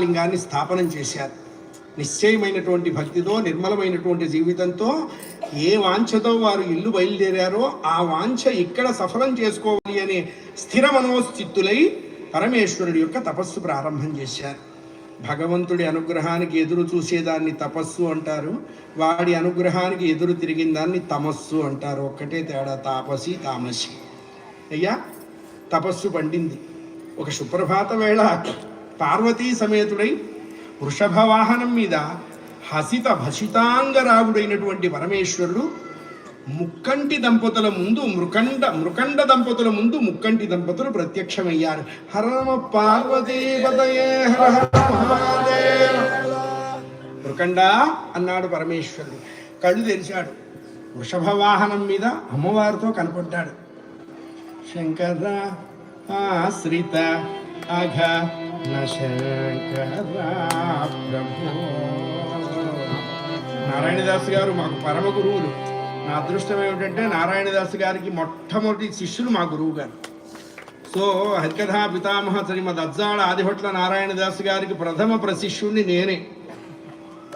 మహాలింగాన్ని స్థాపనం చేశారు. నిశ్చయమైనటువంటి భక్తితో నిర్మలమైనటువంటి జీవితంతో ఏ వాంఛతో వారు ఇల్లు బయలుదేరారో ఆ వాంఛ ఇక్కడ సఫలం చేసుకోవాలి అనే స్థిర మనోస్థితులై పరమేశ్వరుడి యొక్క తపస్సు ప్రారంభం చేశారు. భగవంతుడి అనుగ్రహానికి ఎదురు చూసేదాన్ని తపస్సు అంటారు. వాడి అనుగ్రహానికి ఎదురు తిరిగిన దాన్ని తమస్సు అంటారు. ఒక్కటే తేడా తాపసి తామసి. అయ్యా తపస్సు పండింది. ఒక సుప్రభాత వేళ పార్వతీ సమేతుడై వృషభ వాహనం మీద హసిత భసితాంగరాగుడైనటువంటి పరమేశ్వరుడు ముక్కంటి దంపతుల ముందు మృకండ మృకండ దంపతుల ముందు ముక్కంటి దంపతులు ప్రత్యక్షమయ్యారు. హరమ పార్వతీపతయే హర మృకండ అన్నాడు పరమేశ్వరుడు. కళ్ళు తెరిచాడు. వృషభ వాహనం మీద అమ్మవారితో కనపడ్డాడు. శంకర ఆశ్రిత అఘ నారాయణదాస్ గారు మాకు పరమ గురువులు. నా అదృష్టం ఏమిటంటే నారాయణదాస్ గారికి మొట్టమొదటి శిష్యులు మా గురువు గారు. సో హరికథా పితామహ శ్రీమద్ అజ్జాళ ఆదిభట్ల నారాయణదాస్ గారికి ప్రథమ ప్రశిష్యుణ్ణి నేనే.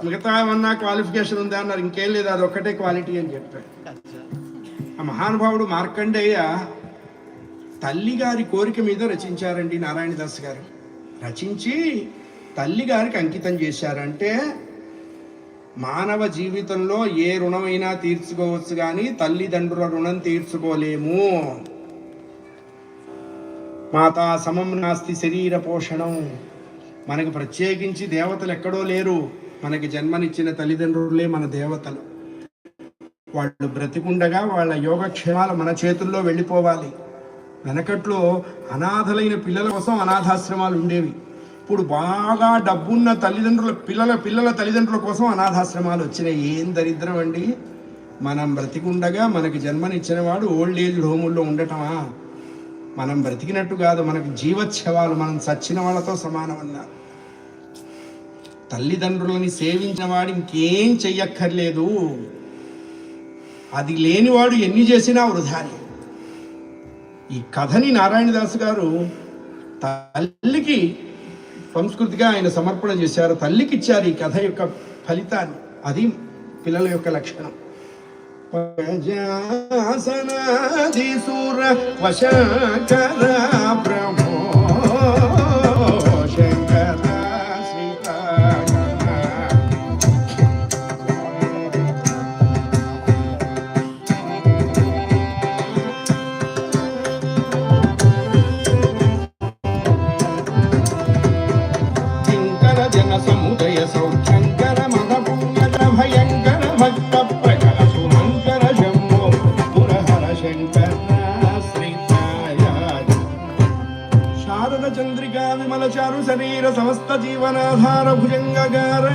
మిగతా ఏమన్నా క్వాలిఫికేషన్ ఉందా అన్నారు ఇంకేం లేదు అది ఒక్కటే క్వాలిటీ అని చెప్పాడు ఆ మహానుభావుడు మార్కండేయ తల్లి గారి కోరిక మీద రచించారండి నారాయణదాస్ గారు. రచించి తల్లి గారికి అంకితం చేశారంటే మానవ జీవితంలో ఏ రుణమైనా తీర్చుకోవచ్చు కానీ తల్లిదండ్రుల రుణం తీర్చుకోలేము. మాతా సమం నాస్తి శరీర పోషణం. మనకు ప్రత్యేకించి దేవతలు ఎక్కడో లేరు. మనకి జన్మనిచ్చిన తల్లిదండ్రులే మన దేవతలు. వాళ్ళు బ్రతికుండగా వాళ్ళ యోగక్షేమాలు మన చేతుల్లో వెళ్ళిపోవాలి. వెనకట్లో అనాథలైన పిల్లల కోసం అనాథాశ్రమాలు ఉండేవి. ఇప్పుడు బాగా డబ్బున్న తల్లిదండ్రుల పిల్లల పిల్లల తల్లిదండ్రుల కోసం అనాథాశ్రమాలు వచ్చినాయి. ఏం దరిద్రం అండి? మనం బ్రతికుండగా మనకి జన్మనిచ్చిన వాడు ఓల్డ్ ఏజ్ హోముల్లో ఉండటమా? మనం బ్రతికినట్టు కాదు మనకు జీవోత్సవాలు మనం చచ్చిన వాళ్ళతో సమానం అన్నారు తల్లిదండ్రులని సేవించిన వాడు ఇంకేం చెయ్యక్కర్లేదు. అది లేనివాడు ఎన్ని చేసినా వృధాని. ఈ కథని నారాయణదాస్ గారు తల్లికి సంస్కృతిగా ఆయన సమర్పణ చేశారు. తల్లికి ఇచ్చారు ఈ కథ యొక్క ఫలితాన్ని. అది పిల్లల యొక్క లక్షణం. వజాసనాధిసుర వశకర బ్రహ్మ జీవనాధార భుజంగగార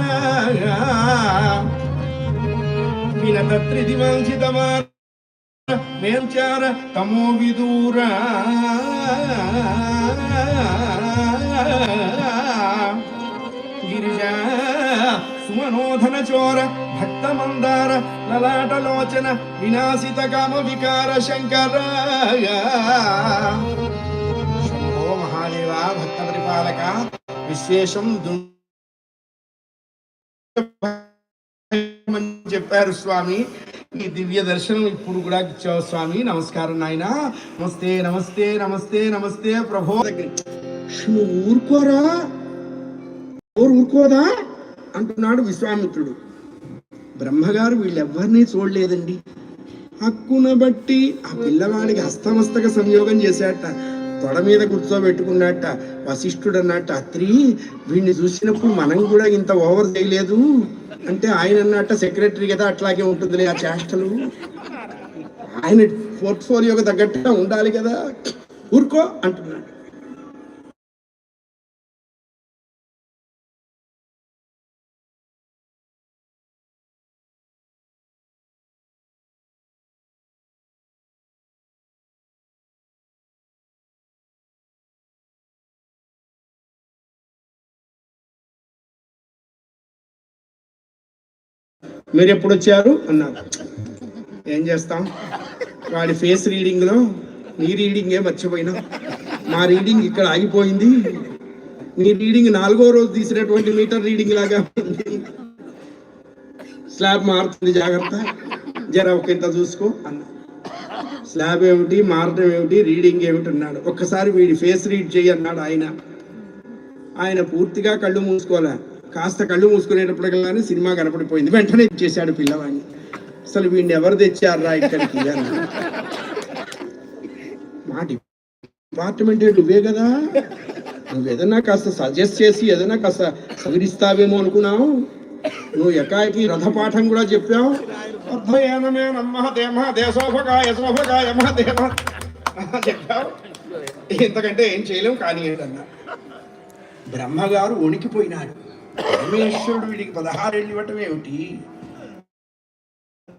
వినత త్రిదివాంఛితమాన మేల్చార తమో విదూరా గిరిజా సుమనోధన చోర భక్త మందార లలాటలోచన వినాశిత కామ వికార శంకర శంభో భక్త పరిపాలక విశేషం చెప్పారు స్వామి. ఈ దివ్య దర్శనం ఇప్పుడు కూడా ఇచ్చావు స్వామి. నమస్కారం నాయన. నమస్తే నమస్తే నమస్తే నమస్తే ప్రభో. ఊరుకోరా? ఊరుకోదా? అంటున్నాడు విశ్వామిత్రుడు. బ్రహ్మగారు వీళ్ళెవ్వరినీ చూడలేదండి. హక్కున బట్టి ఆ పిల్లవాడికి హస్తమస్తక సంయోగం చేశాట తొడ మీద కూర్చోబెట్టుకున్నట్ట వశిష్ఠుడు అన్నట్ట అత్రి వీడిని చూసినప్పుడు మనం కూడా ఇంత ఓవర్ చేయలేదు? అంటే ఆయన అన్నట్ట సెక్రటరీ కదా అట్లాగే ఉంటుందిలే ఆ చేష్టలు. ఆయన పోర్ట్ఫోలియోకి తగ్గట్టుగా ఉండాలి కదా. ఊరుకో అంటున్నాడు. మీరు ఎప్పుడు వచ్చారు అన్నారు ఏం చేస్తాం? వాడి ఫేస్ రీడింగ్లో నీ రీడింగే మర్చిపోయినా. మా రీడింగ్ ఇక్కడ ఆగిపోయింది. నీ రీడింగ్ నాలుగో రోజు తీసినటువంటి మీటర్ రీడింగ్ లాగా ఉంది. స్లాబ్ మారుతుంది జాగ్రత్త. జర ఒక ఇంత చూసుకో అన్న. స్లాబ్ ఏమిటి? మారడం ఏమిటి? రీడింగ్ ఏమిటి? అన్నాడు. ఒక్కసారి వీడి ఫేస్ రీడ్ చేయి అన్నాడు ఆయన. ఆయన పూర్తిగా కళ్ళు మూసుకోలే. కాస్త కళ్ళు మూసుకునేటప్పటికల్లానే సినిమా కనపడిపోయింది. వెంటనే ఇచ్చేశాడు పిల్లవాడిని. అసలు వీడిని ఎవరు తెచ్చారా ఇక్కడికి మా డిపార్ట్మెంట్ నువ్వే కదా? నువ్వు ఏదన్నా కాస్త సజెస్ట్ చేసి ఏదైనా కాస్త సవిరిస్తావేమో అనుకున్నావు? నువ్వు ఎకాయకి రథపాఠం కూడా చెప్పావు? అర్థయేనమే నమ్మ దేమ దేమ చెప్పావు. ఇంతకంటే ఏం చేయలేము కానీ ఏంటన్నా? బ్రహ్మగారు వణికిపోయినాడు. పరమేశ్వరుడు వీడికి పదహారేళ్ళు ఇవ్వటం ఏమిటి?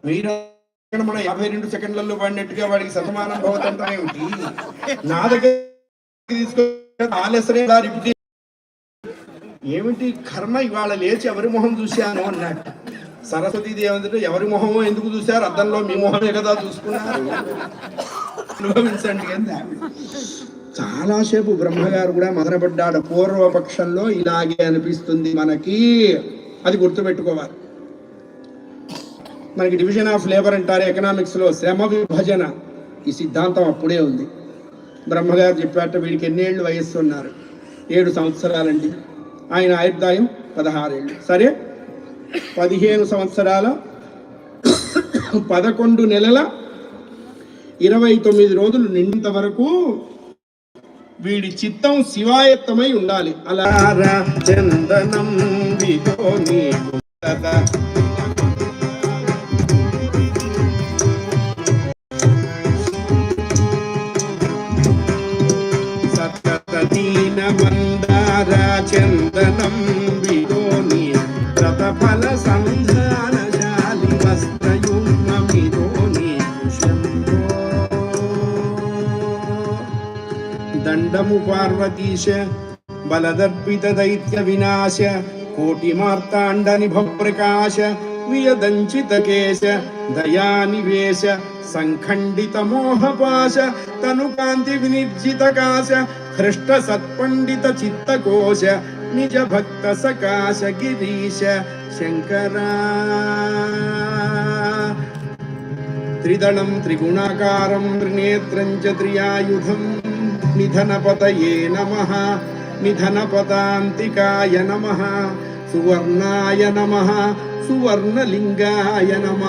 మీరు మన యాభై రెండు సెకండ్లలో పడినట్టుగా వాడికి శతమానం భవతంటాం ఏమిటి? నా దగ్గర తీసుకొని ఏమిటి కర్మ? ఇవాళ లేచి ఎవరి మొహం చూశాను అన్నట్టు. సరస్వతి దేవంతుడు ఎవరి మొహమో ఎందుకు చూశారు? అద్దంలో మీ మొహమే కదా చూసుకున్నారు. అనుభవించండి కదా చాలాసేపు బ్రహ్మగారు కూడా మదనపడ్డాడు. పూర్వపక్షంలో ఇలాగే అనిపిస్తుంది మనకి. అది గుర్తుపెట్టుకోవాలి. మనకి డివిజన్ ఆఫ్ లేబర్ అంటారు ఎకనామిక్స్లో శ్రమ విభజన. ఈ సిద్ధాంతం అప్పుడే ఉంది. బ్రహ్మగారు చెప్పాట వీడికి ఎన్నేళ్ళు వయస్సు ఉన్నారు. ఏడు సంవత్సరాలండి. ఆయన ఆయుర్దాయం పదహారేళ్ళు. సరే? పదిహేను సంవత్సరాల పదకొండు నెలల ఇరవై తొమ్మిది రోజులు నిండినంత వరకు వీడి చిత్తం శివాయత్తమై ఉండాలి అలా చందనం విదో నీకు సదా. సతతదీన दंडमुपार्वतीश बलदर्पित दैत्य विनाश कोटिमार्तांड निभ प्रकाश वियदंचित केश दया निवेश संखंडित मोह पाश तनु कांति विनिर्जित काश हृष्ट सत्पंडित चित्त कोश निज भक्त सकाश गिरीश शङ्करा त्रिदणं त्रिगुणाकारं त्रिनेत्रं च त्रियायुधं నిధనపతయే నమ నిధనపతాంతికాయ నమ సువర్ణాయ నమ సువర్ణలింగాయ నమ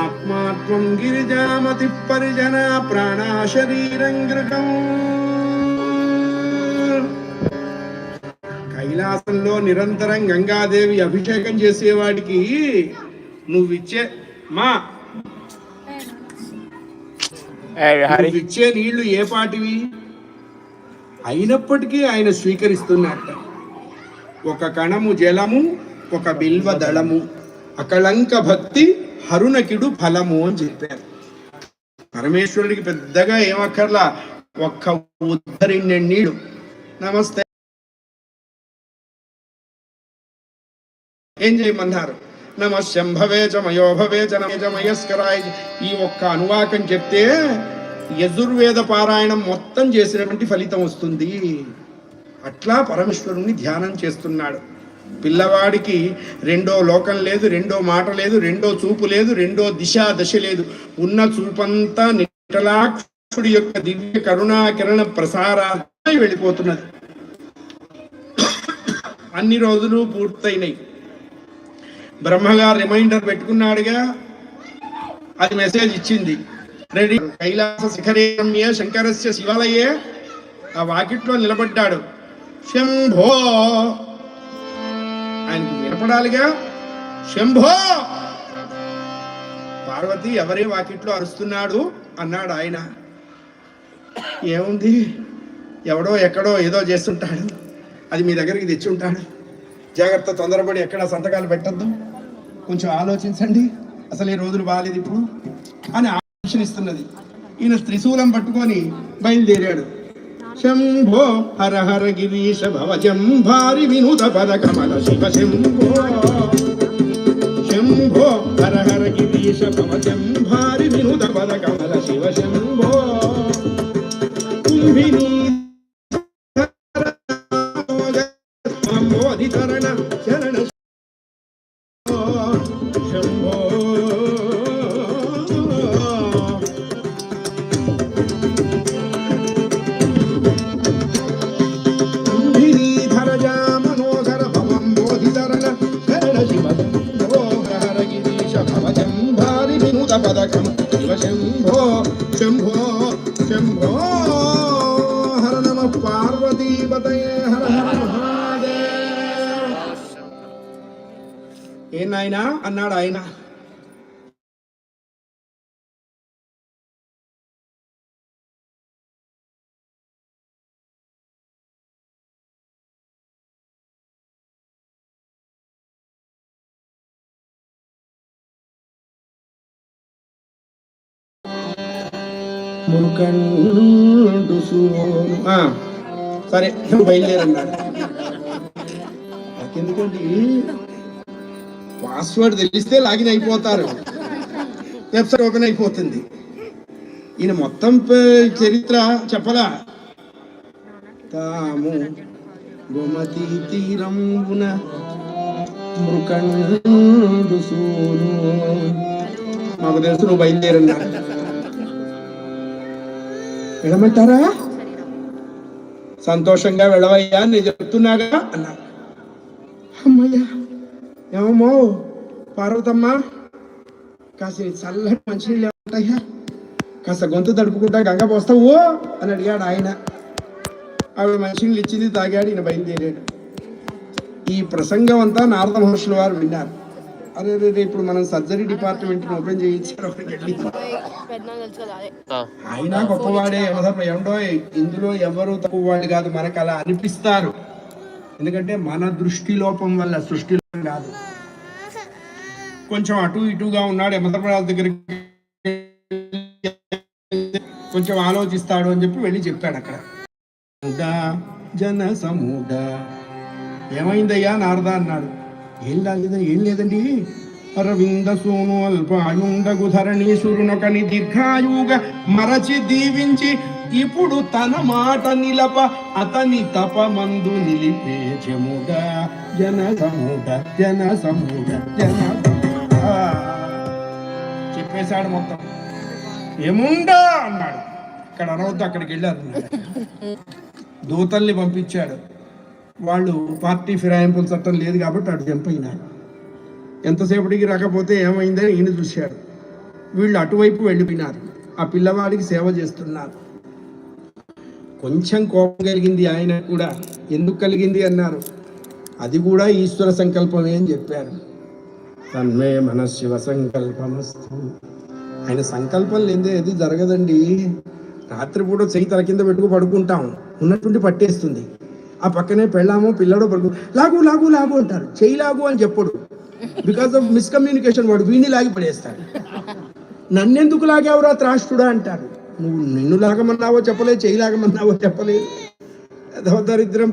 ఆత్మాత్మం గిరిజామతి పరిజన ప్రాణా శరీరం గృహం కైలాసంలో నిరంతరం గంగాదేవి అభిషేకం చేసేవాడికి నువ్విచ్చే మా! ఇచ్చే నీళ్ళు ఏ పాటివి? అయినప్పటికీ ఆయన స్వీకరిస్తున్నట్ట. ఒక కణము జలము ఒక బిల్వ దళము అకళంక భక్తి హరుణకిడు ఫలము అని చెప్పారు. పరమేశ్వరుడికి పెద్దగా ఏమక్కర్లా ఒక్క ఉద్ధరిన్న నీడు. నమస్తే. ఏం చేయమన్నారు నమ శంభవే చ మయోభవే ఈ ఒక్క అనువాకం చెప్తే యజుర్వేద పారాయణం మొత్తం చేసినటువంటి ఫలితం వస్తుంది. అట్లా పరమేశ్వరుణ్ణి ధ్యానం చేస్తున్నాడు. పిల్లవాడికి రెండో లోకం లేదు రెండో మాట లేదు రెండో చూపు లేదు రెండో దిశ దశ లేదు. ఉన్న చూపంతా నిటలాక్షుడి యొక్క దివ్య కరుణా కిరణ ప్రసారాలపై వెళ్ళిపోతున్నది. అన్ని రోజులు పూర్తయినాయి. బ్రహ్మగారు రిమైండర్ పెట్టుకున్నాడుగా అది మెసేజ్ ఇచ్చింది. రెడీ. కైలాస శిఖరేమ్య శంకరస్య శివాలయే ఆ వాకిట్లో నిలబడ్డాడు. శంభో! ఆయనకు వినపడాలిగా. శంభో! పార్వతి ఎవరే వాకిట్లో అరుస్తున్నాడు? అన్నాడు ఆయన. ఏముంది? ఎవడో ఎక్కడో ఏదో చేస్తుంటాడు. అది మీ దగ్గరికి తెచ్చి ఉంటాడు జాగ్రత్త తొందరపడి ఎక్కడ సంతకాలు పెట్టద్దు. కొంచెం ఆలోచించండి. అసలు ఈ రోజులు బాగాలేదు ఇప్పుడు. అని ఇస్తున్నది. ఈయన త్రిశూలం పట్టుకొని బయలుదేరాడు. శంభో హర హర గిరీశ భవజం భారి వినూత పద కమల శివ శంభో. శంభో హర హర గిరీశ భవజం భారి వినూత పద కమల శివ శంభో. కుంభినీ ఏ నాయనా? అన్నాడు ఆయన. మురుకండు సరే బయలుదేరన్నాడు. ఎందుకండి పాస్వర్డ్ తెలిస్తే లాగిన్ అయిపోతారు. వెబ్సైట్ ఓపెన్ అయిపోతుంది. ఈయన మొత్తం పే- చరిత్ర చెప్పలా? తాము గోమతి తీరంబున మృకండు సూను. మాకు తెలుసు నువ్వు బయలుదేరన్నా. వెళ్ళమంటారా? సంతోషంగా వెళ్ళవయ్యా నేను చెప్తున్నాగా అన్నా. అమ్మయ్యా. ఏమమ్మో పార్వతమ్మ కాస్త చల్లటి మంచినీళ్ళు ఉంటాయా కాస్త గొంతు తడుపుకుంటా గంగ పోస్తావు అని అడిగాడు ఆయన. ఆవిడ మంచినీళ్ళు ఇచ్చింది తాగాడు ఈయన బయలుదేరాడు. ఈ ప్రసంగం అంతా నారద మహర్షుల వారు విన్నారు. అరే రే ఇప్పుడు మనం సర్జరీ డిపార్ట్మెంట్ ఓపెన్ చేయించారు ఆయన గొప్పవాడే ఎవరు ఇందులో ఎవరు తక్కువవాడు కాదు మనకు అలా అనిపిస్తారు. ఎందుకంటే మన దృష్టి లోపం వల్ల సృష్టి లోపం కాదు. కొంచెం అటు ఇటుగా ఉన్నాడు యమధర్మరాజు దగ్గరికి కొంచెం ఆలోచిస్తాడు అని చెప్పి వెళ్ళి చెప్పాడు అక్కడ. జన సమూఢ ఏమైందయ్యా నారద అన్నాడు. ఏం లేదండి ఏం లేదండి. అరవింద సోను అల్పాయుండగు ధరణీసురునొకని దీర్ఘాయువుగా మరచి దీవించి ఇప్పుడు తన మాట నిలప అతని తపమందు నిలిపే జముడ జన సమూఢ జన సమూఢ జన చెప్పేశాడు మొత్తం. ఏముండా అన్నాడు. ఇక్కడ అనవద్దు అక్కడికి వెళ్ళారు. దూతల్ని పంపించాడు. వాళ్ళు పార్టీ ఫిరాయింపుల చట్టం లేదు కాబట్టి అటు చంపైనాడు ఎంతసేపటికి రాకపోతే ఏమైందని ఈయన చూశాడు. వీళ్ళు అటువైపు వెళ్ళిపోయినారు. ఆ పిల్లవాడికి సేవ చేస్తున్నారు. కొంచెం కోపం కలిగింది ఆయన కూడా. ఎందుకు కలిగింది అన్నారు. అది కూడా ఈశ్వర సంకల్పమే అని చెప్పారు. తన్మే మన శివ సంకల్పమస్తు. ఆయన సంకల్పం లేదే ఏది జరగదండి. రాత్రిపూట చెయ్యి తల కింద పెట్టుకు పడుకుంటాం. ఉన్నటువంటి పట్టేస్తుంది. ఆ పక్కనే పెళ్ళామో పిల్లడో పడుకు లాగు లాగు లాగు అంటారు. చెయ్యి లాగు అని చెప్పడు. బికాస్ ఆఫ్ మిస్కమ్యూనికేషన్ వాడు వీణి లాగి పడేస్తాడు. నన్నెందుకు లాగేవరా త్రాష్టుడా అంటారు. నువ్వు నిన్ను లాగమన్నావో చెప్పలేదు చెయ్యి లాగమన్నావో చెప్పలేదు దరిద్రం